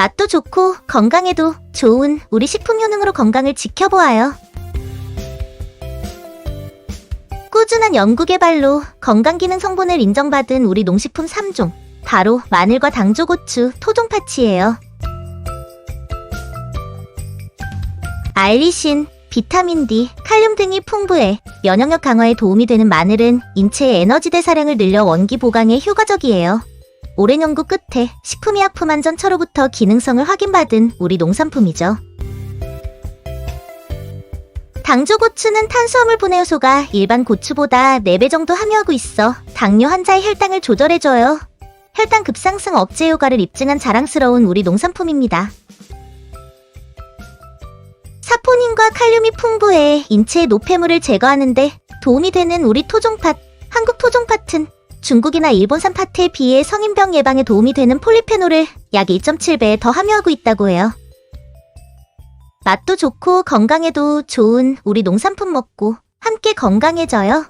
맛도 좋고 건강에도 좋은 우리 식품 효능으로 건강을 지켜보아요. 꾸준한 연구 개발로 건강 기능 성분을 인정받은 우리 농식품 3종. 바로 마늘과 당조고추, 토종파치예요. 알리신, 비타민 D, 칼륨 등이 풍부해 면역력 강화에 도움이 되는 마늘은 인체의 에너지 대사량을 늘려 원기 보강에 효과적이에요. 오랜 연구 끝에 식품의 약품 안전처로부터 기능성을 확인받은 우리 농산품이죠. 당조 고추는 탄수화물 분해 요소가 일반 고추보다 4배 정도 함유하고 있어 당뇨 환자의 혈당을 조절해줘요. 혈당 급상승 억제 효과를 입증한 자랑스러운 우리 농산품입니다. 사포닌과 칼륨이 풍부해 인체의 노폐물을 제거하는데 도움이 되는 우리 토종팥, 한국 토종팥은 중국이나 일본산 팥에 비해 성인병 예방에 도움이 되는 폴리페놀을 약 2.7배 더 함유하고 있다고 해요. 맛도 좋고 건강에도 좋은 우리 농산품 먹고 함께 건강해져요.